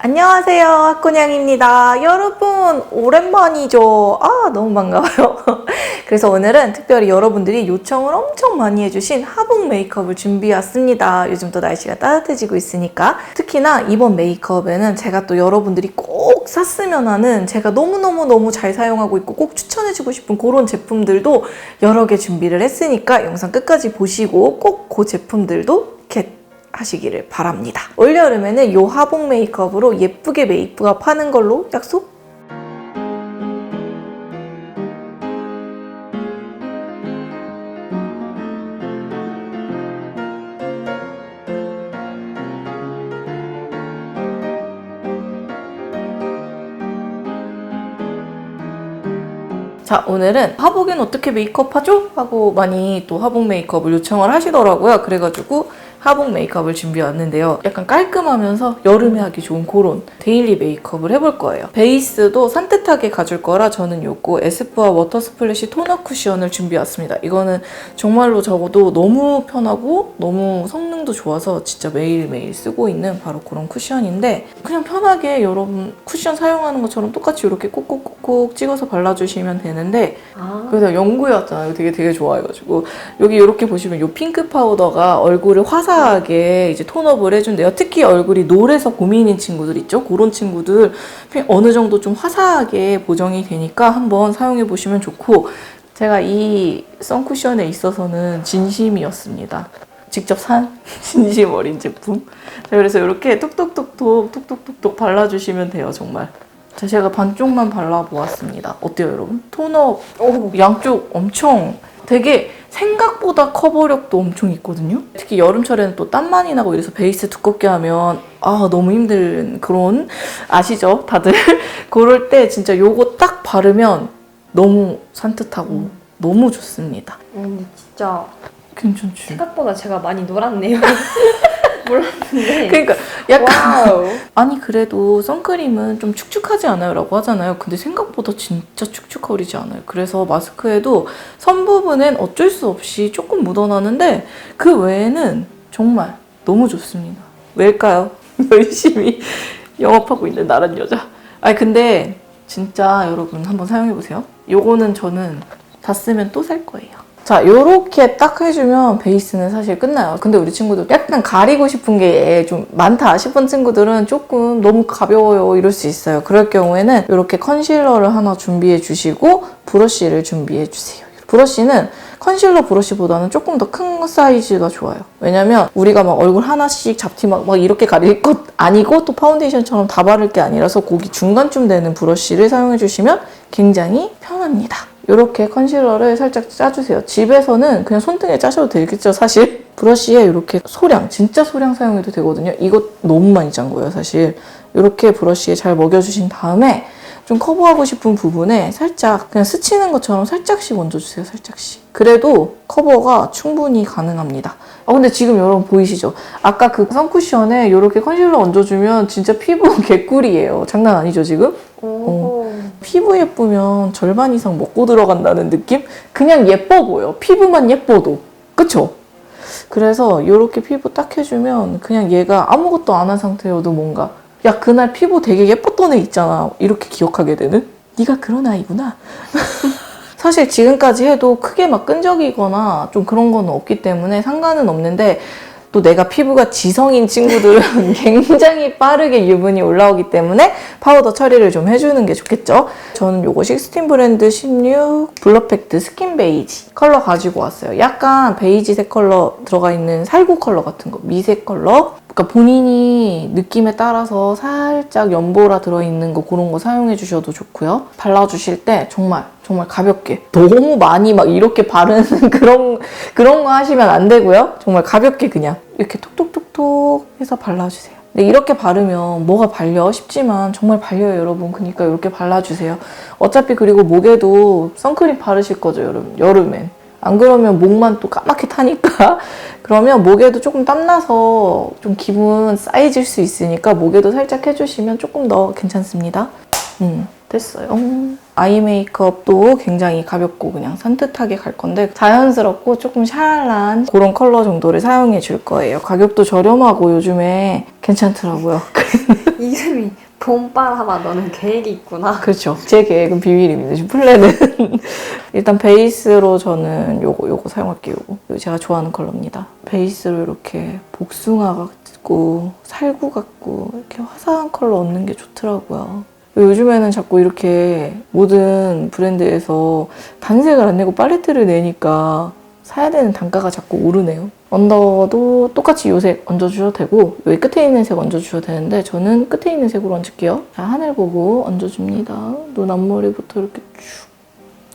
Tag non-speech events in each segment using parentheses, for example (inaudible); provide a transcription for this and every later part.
안녕하세요. 학군양입니다. 여러분, 오랜만이죠? 아, 너무 반가워요. (laughs) 그래서 오늘은 특별히 여러분들이 요청을 엄청 많이 해주신 하복 메이크업을 준비해왔습니다. 요즘 또 날씨가 따뜻해지고 있으니까. 특히나 이번 메이크업에는 제가 또 여러분들이 꼭 샀으면 하는 제가 너무너무너무 잘 사용하고 있고 꼭 추천해주고 싶은 그런 제품들도 여러 개 준비를 했으니까 영상 끝까지 보시고 꼭 그 제품들도 이렇게 하시기를 바랍니다. 올여름에는 요 하복 메이크업으로 예쁘게 메이크업 하는 걸로 약속? 자, 오늘은 하복엔 어떻게 메이크업 하죠? 하고 많이 또 하복 메이크업을 요청을 하시더라고요. 그래가지고 하복 메이크업을 준비해 왔는데요. 약간 깔끔하면서 여름에 하기 좋은 그런 데일리 메이크업을 해볼 거예요. 베이스도 산뜻하게 가줄 거라 저는 요거 에스쁘아 워터 스플래시 토너 쿠션을 준비해 왔습니다. 이거는 정말로 적어도 너무 편하고 너무 성능도 좋아서 진짜 매일매일 쓰고 있는 바로 그런 쿠션인데 그냥 편하게 여러분 쿠션 사용하는 것처럼 똑같이 이렇게 콕콕콕콕 찍어서 발라주시면 되는데 아, 그래서 연구해왔잖아요. 되게 되게 좋아해가지고 여기 이렇게 보시면 이 핑크 파우더가 얼굴을 화사 하게 이제 톤업을 해준대요. 특히 얼굴이 노래서 고민인 친구들 있죠. 그런 친구들 어느 정도 좀 화사하게 보정이 되니까 한번 사용해 보시면 좋고 제가 이 선쿠션에 있어서는 진심이었습니다. 직접 산 (laughs) 진심 어린 제품. 자, 그래서 이렇게 톡톡톡톡 톡톡톡톡 발라주시면 돼요. 정말. 자, 제가 반쪽만 발라보았습니다. 어때요, 여러분? 토너 오, 양쪽 엄청 되게 생각보다 커버력도 엄청 있거든요. 특히 여름철에는 또 땀 많이 나고 이래서 베이스 두껍게 하면 아 너무 힘든 그런 아시죠, 다들? (laughs) 그럴 때 진짜 요거 딱 바르면 너무 산뜻하고 음. 너무 좋습니다. 음, 진짜 괜찮지? 생각보다 제가 많이 놀았네요. (laughs) 몰랐는데. 그러니까 약간. (laughs) 아니 그래도 선크림은 좀 축축하지 않아요 라고 하잖아요 근데 생각보다 진짜 축축거리지 않아요 그래서 마스크에도 선 부분엔 어쩔 수 없이 조금 묻어나는데 그 외에는 정말 너무 좋습니다 왜일까요? (laughs) 열심히 영업하고 있는 나란 여자 아니 근데 진짜 여러분 한번 사용해보세요 요거는 저는 다 쓰면 또 살 거예요 자, 요렇게 딱 해주면 베이스는 사실 끝나요. 근데 우리 친구들 약간 가리고 싶은 게 좀 많다 싶은 친구들은 조금 너무 가벼워요 이럴 수 있어요. 그럴 경우에는 이렇게 컨실러를 하나 준비해 주시고 브러쉬를 준비해 주세요. 브러쉬는 컨실러 브러쉬보다는 조금 더 큰 사이즈가 좋아요. 왜냐면 우리가 막 얼굴 하나씩 잡티 막, 막 이렇게 가릴 것 아니고 또 파운데이션처럼 다 바를 게 아니라서 거기 중간쯤 되는 브러쉬를 사용해 주시면 굉장히 편합니다. 이렇게 컨실러를 살짝 짜주세요. 집에서는 그냥 손등에 짜셔도 되겠죠, 사실. 브러쉬에 이렇게 소량, 진짜 소량 사용해도 되거든요. 이거 너무 많이 짠 거예요, 사실. 이렇게 브러쉬에 잘 먹여주신 다음에 좀 커버하고 싶은 부분에 살짝 그냥 스치는 것처럼 살짝씩 얹어주세요, 살짝씩. 그래도 커버가 충분히 가능합니다. 아, 근데 지금 여러분 보이시죠? 아까 그 선쿠션에 이렇게 컨실러 얹어주면 진짜 피부 (laughs) 개꿀이에요. 장난 아니죠, 지금? 오. 피부 예쁘면 절반 이상 먹고 들어간다는 느낌? 그냥 예뻐 보여. 피부만 예뻐도. 그쵸? 그래서 이렇게 피부 딱 해주면 그냥 얘가 아무것도 안 한 상태여도 뭔가 야 그날 피부 되게 예뻤던 애 있잖아. 이렇게 기억하게 되는? 네가 그런 아이구나. (laughs) 사실 지금까지 해도 크게 막 끈적이거나 좀 그런 건 없기 때문에 상관은 없는데 또 내가 피부가 지성인 친구들은 (laughs) 굉장히 빠르게 유분이 올라오기 때문에 파우더 처리를 좀 해주는 게 좋겠죠. 저는 요거 16 브랜드 16 블러팩트 스킨 베이지 컬러 가지고 왔어요. 약간 베이지색 컬러 들어가 있는 살구 컬러 같은 거, 미색 컬러. 그러니까 본인이 느낌에 따라서 살짝 연보라 들어있는 거 그런 거 사용해 주셔도 좋고요. 발라주실 때 정말 정말 가볍게 너무 많이 막 이렇게 바르는 (laughs) 그런 그런 거 하시면 안 되고요. 정말 가볍게 그냥 이렇게 톡톡톡톡 해서 발라주세요. 근데 이렇게 바르면 뭐가 발려 싶지만 정말 발려요 여러분. 그러니까 이렇게 발라주세요. 어차피 그리고 목에도 선크림 바르실 거죠 여름 여름엔. 안 그러면 목만 또 까맣게 타니까 (laughs) 그러면 목에도 조금 땀나서 좀 기분 쌓여질 수 있으니까 목에도 살짝 해주시면 조금 더 괜찮습니다. 음, 됐어요. 음, 아이 메이크업도 굉장히 가볍고 그냥 산뜻하게 갈 건데 자연스럽고 조금 샤랄한 그런 컬러 정도를 사용해 줄 거예요. 가격도 저렴하고 요즘에 괜찮더라고요. (laughs) 이 이름이 봄바람아 너는 계획이 있구나. 그렇죠. 제 계획은 비밀입니다. 지금 플랜은. (laughs) 일단 베이스로 저는 요거, 요거 사용할게요. 요거. 제가 좋아하는 컬러입니다. 베이스로 이렇게 복숭아 같고, 살구 같고, 이렇게 화사한 컬러 얻는 게 좋더라고요. 요즘에는 자꾸 이렇게 모든 브랜드에서 단색을 안 내고 팔레트를 내니까 사야 되는 단가가 자꾸 오르네요. 언더도 똑같이 요색 얹어주셔도 되고 여기 끝에 있는 색 얹어주셔도 되는데 저는 끝에 있는 색으로 얹을게요. 자, 하늘 보고 얹어줍니다. 눈 앞머리부터 이렇게 쭉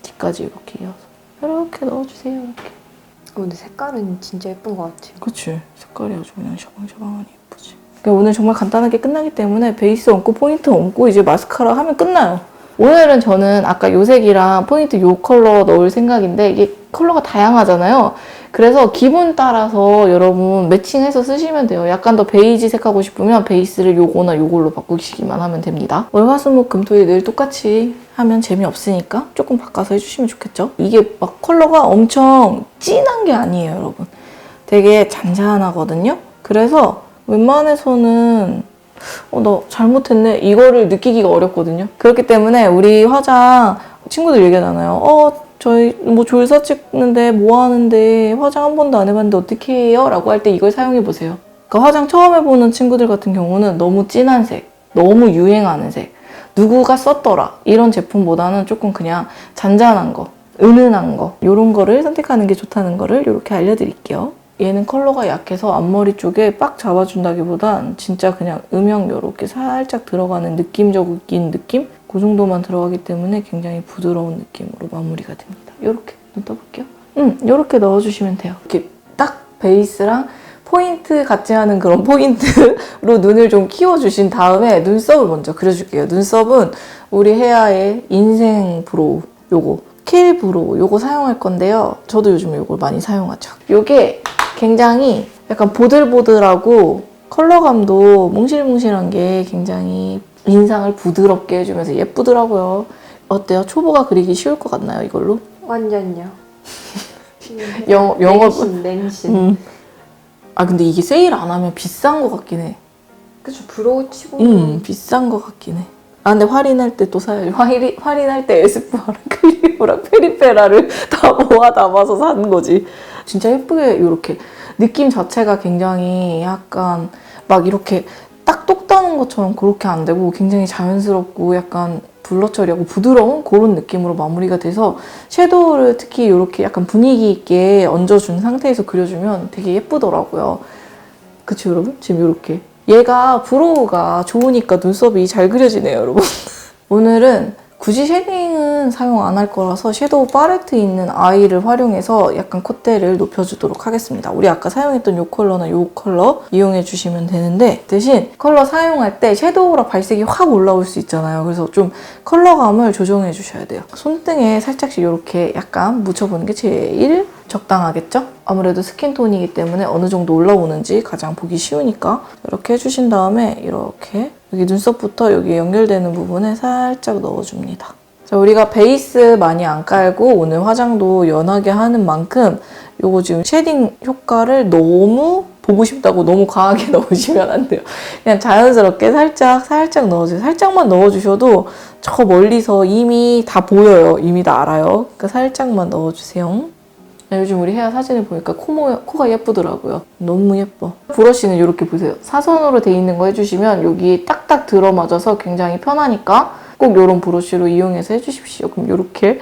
뒤까지 이렇게 이어서 이렇게 넣어주세요. 이렇게. 근데 색깔은 진짜 예쁜 것 같아요. 그치? 색깔이 아주 그냥 샤방샤방하니 예쁘지. 그러니까 오늘 정말 간단하게 끝나기 때문에 베이스 얹고 포인트 얹고 이제 마스카라 하면 끝나요. 오늘은 저는 아까 요 색이랑 포인트 요 컬러 넣을 생각인데 이게 컬러가 다양하잖아요. 그래서 기분 따라서 여러분 매칭해서 쓰시면 돼요. 약간 더 베이지색 하고 싶으면 베이스를 요거나 요걸로 바꾸시기만 하면 됩니다. 월화수목 금토일 늘 똑같이 하면 재미없으니까 조금 바꿔서 해주시면 좋겠죠? 이게 막 컬러가 엄청 진한 게 아니에요, 여러분. 되게 잔잔하거든요. 그래서 웬만해서는 어, 너 잘못했네. 이거를 느끼기가 어렵거든요. 그렇기 때문에 우리 화장 친구들 얘기하잖아요. 어, 저희 뭐 졸사 찍는데 뭐 하는데 화장 한 번도 안 해봤는데 어떻게 해요? 라고 할 때 이걸 사용해 보세요. 그 화장 처음 해보는 친구들 같은 경우는 너무 진한 색, 너무 유행하는 색, 누구가 썼더라 이런 제품보다는 조금 그냥 잔잔한 거, 은은한 거 이런 거를 선택하는 게 좋다는 거를 이렇게 알려드릴게요. 얘는 컬러가 약해서 앞머리 쪽에 빡 잡아준다기보단 진짜 그냥 음영 이렇게 살짝 들어가는 느낌적인 느낌? 그 정도만 들어가기 때문에 굉장히 부드러운 느낌으로 마무리가 됩니다. 이렇게 눈 떠볼게요. 음, 이렇게 넣어주시면 돼요. 이렇게 딱 베이스랑 포인트 같이 하는 그런 (laughs) 포인트로 눈을 좀 키워주신 다음에 눈썹을 먼저 그려줄게요. 눈썹은 우리 헤아의 인생 브로우 요거 킬 브로우 요거 사용할 건데요. 저도 요즘 요걸 많이 사용하죠. 요게 굉장히 약간 보들보들하고 컬러감도 몽실몽실한 게 굉장히 인상을 부드럽게 해주면서 예쁘더라고요. 어때요? 초보가 그리기 쉬울 것 같나요, 이걸로? 완전요. (laughs) 영어- 영어- 냉신, 냉신. 음. 아, 근데 이게 세일 안 하면 비싼 것 같긴 해. 그쵸, 브로우 치고. 음, 비싼 것 같긴 해. 아, 근데 할인할 때 또 사야죠. (laughs) 할인, 할인할 때 에스쁘아랑 클리오랑 페리페라를 (laughs) 다 모아 담아서 사는 거지. 진짜 예쁘게 이렇게 느낌 자체가 굉장히 약간 막 이렇게 딱똑 따는 것처럼 그렇게 안 되고 굉장히 자연스럽고 약간 블러 처리하고 부드러운 그런 느낌으로 마무리가 돼서 섀도우를 특히 이렇게 약간 분위기 있게 얹어준 상태에서 그려주면 되게 예쁘더라고요. 그쵸 여러분? 지금 이렇게 얘가 브로우가 좋으니까 눈썹이 잘 그려지네요 여러분 (laughs) 오늘은 굳이 쉐딩은 사용 안 할 거라서 섀도우 팔레트 있는 아이를 활용해서 약간 콧대를 높여주도록 하겠습니다. 우리 아까 사용했던 이 컬러나 이 컬러 이용해 주시면 되는데 대신 컬러 사용할 때 섀도우랑 발색이 확 올라올 수 있잖아요. 그래서 좀 컬러감을 조정해 주셔야 돼요. 손등에 살짝씩 이렇게 약간 묻혀보는 게 제일 적당하겠죠? 아무래도 스킨톤이기 때문에 어느 정도 올라오는지 가장 보기 쉬우니까 이렇게 해주신 다음에 이렇게 여기 눈썹부터 여기 연결되는 부분에 살짝 넣어줍니다. 자, 우리가 베이스 많이 안 깔고 오늘 화장도 연하게 하는 만큼 요거 지금 쉐딩 효과를 너무 보고 싶다고 너무 과하게 (laughs) 넣으시면 안 돼요. 그냥 자연스럽게 살짝 살짝 넣어주세요. 살짝만 넣어주셔도 저 멀리서 이미 다 보여요. 이미 다 알아요. 그러니까 살짝만 넣어주세요. 야, 요즘 우리 헤어 사진을 보니까 코 모, 코가 예쁘더라고요. 너무 예뻐. 브러쉬는 이렇게 보세요. 사선으로 돼 있는 거 해주시면 여기 딱딱 들어맞아서 굉장히 편하니까 꼭 이런 브러쉬로 이용해서 해주십시오. 그럼 이렇게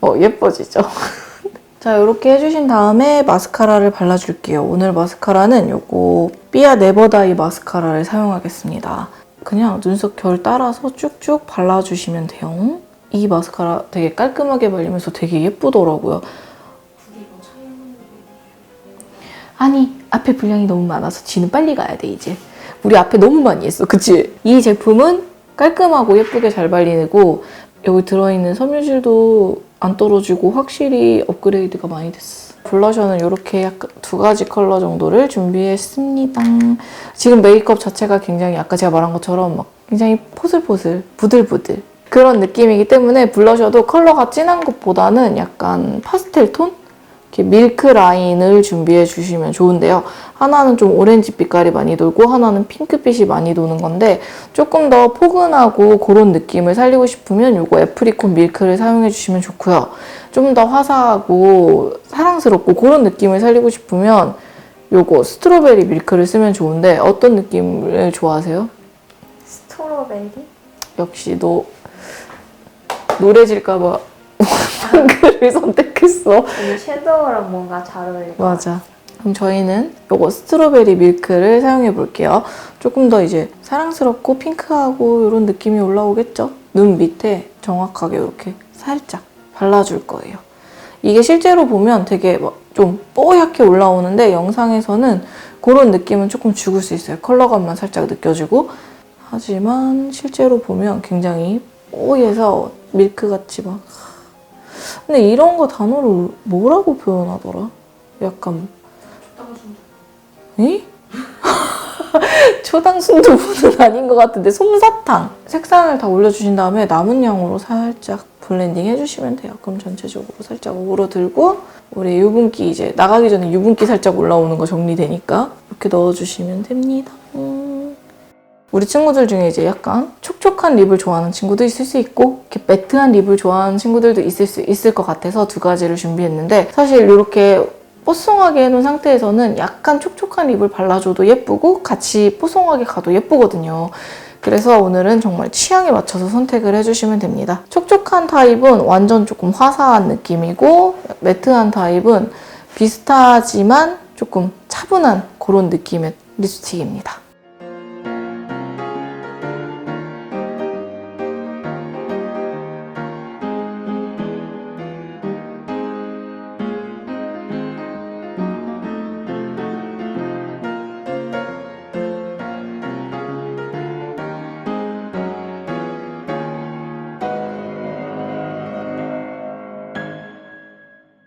어, 예뻐지죠. (laughs) 자, 이렇게 해주신 다음에 마스카라를 발라줄게요. 오늘 마스카라는 요거 삐아 네버다이 마스카라를 사용하겠습니다. 그냥 눈썹 결 따라서 쭉쭉 발라주시면 돼요. 이 마스카라 되게 깔끔하게 발리면서 되게 예쁘더라고요. 아니 앞에 분량이 너무 많아서 지는 빨리 가야 돼 이제 우리 앞에 너무 많이 했어 그치? 이 제품은 깔끔하고 예쁘게 잘 발리고 여기 들어있는 섬유질도 안 떨어지고 확실히 업그레이드가 많이 됐어 블러셔는 이렇게 약간 두 가지 컬러 정도를 준비했습니다 지금 메이크업 자체가 굉장히 아까 제가 말한 것처럼 막 굉장히 포슬포슬 부들부들 그런 느낌이기 때문에 블러셔도 컬러가 진한 것보다는 약간 파스텔 톤? 이렇게 밀크 라인을 준비해 주시면 좋은데요. 하나는 좀 오렌지 빛깔이 많이 돌고 하나는 핑크빛이 많이 도는 건데 조금 더 포근하고 그런 느낌을 살리고 싶으면 요거 애프리콘 밀크를 사용해 주시면 좋고요. 좀 더 화사하고 사랑스럽고 그런 느낌을 살리고 싶으면 요거 스트로베리 밀크를 쓰면 좋은데 어떤 느낌을 좋아하세요? 스트로베리? 역시 너 노래질까봐 핑크를 (laughs) 선택했어. 오늘 섀도우랑 뭔가 잘 어울릴 것 맞아. 그럼 저희는 요거 스트로베리 밀크를 사용해 볼게요. 조금 더 이제 사랑스럽고 핑크하고 이런 느낌이 올라오겠죠? 눈 밑에 정확하게 이렇게 살짝 발라줄 거예요. 이게 실제로 보면 되게 뭐좀 뽀얗게 올라오는데 영상에서는 그런 느낌은 조금 죽을 수 있어요. 컬러감만 살짝 느껴지고 하지만 실제로 보면 굉장히 뽀얘서 밀크같이 막 근데 이런 거 단어로 뭐라고 표현하더라? 약간 에? (laughs) 초당 순두부는 아닌 것 같은데 솜사탕 색상을 다 올려주신 다음에 남은 양으로 살짝 블렌딩 해주시면 돼요. 그럼 전체적으로 살짝 오그러들고 우리 유분기 이제 나가기 전에 유분기 살짝 올라오는 거 정리되니까 이렇게 넣어주시면 됩니다. 음. 우리 친구들 중에 이제 약간 촉촉한 립을 좋아하는 친구도 있을 수 있고 이렇게 매트한 립을 좋아하는 친구들도 있을 수 있을 것 같아서 두 가지를 준비했는데 사실 이렇게 뽀송하게 해놓은 상태에서는 약간 촉촉한 립을 발라줘도 예쁘고 같이 뽀송하게 가도 예쁘거든요. 그래서 오늘은 정말 취향에 맞춰서 선택을 해주시면 됩니다. 촉촉한 타입은 완전 조금 화사한 느낌이고 매트한 타입은 비슷하지만 조금 차분한 그런 느낌의 립스틱입니다.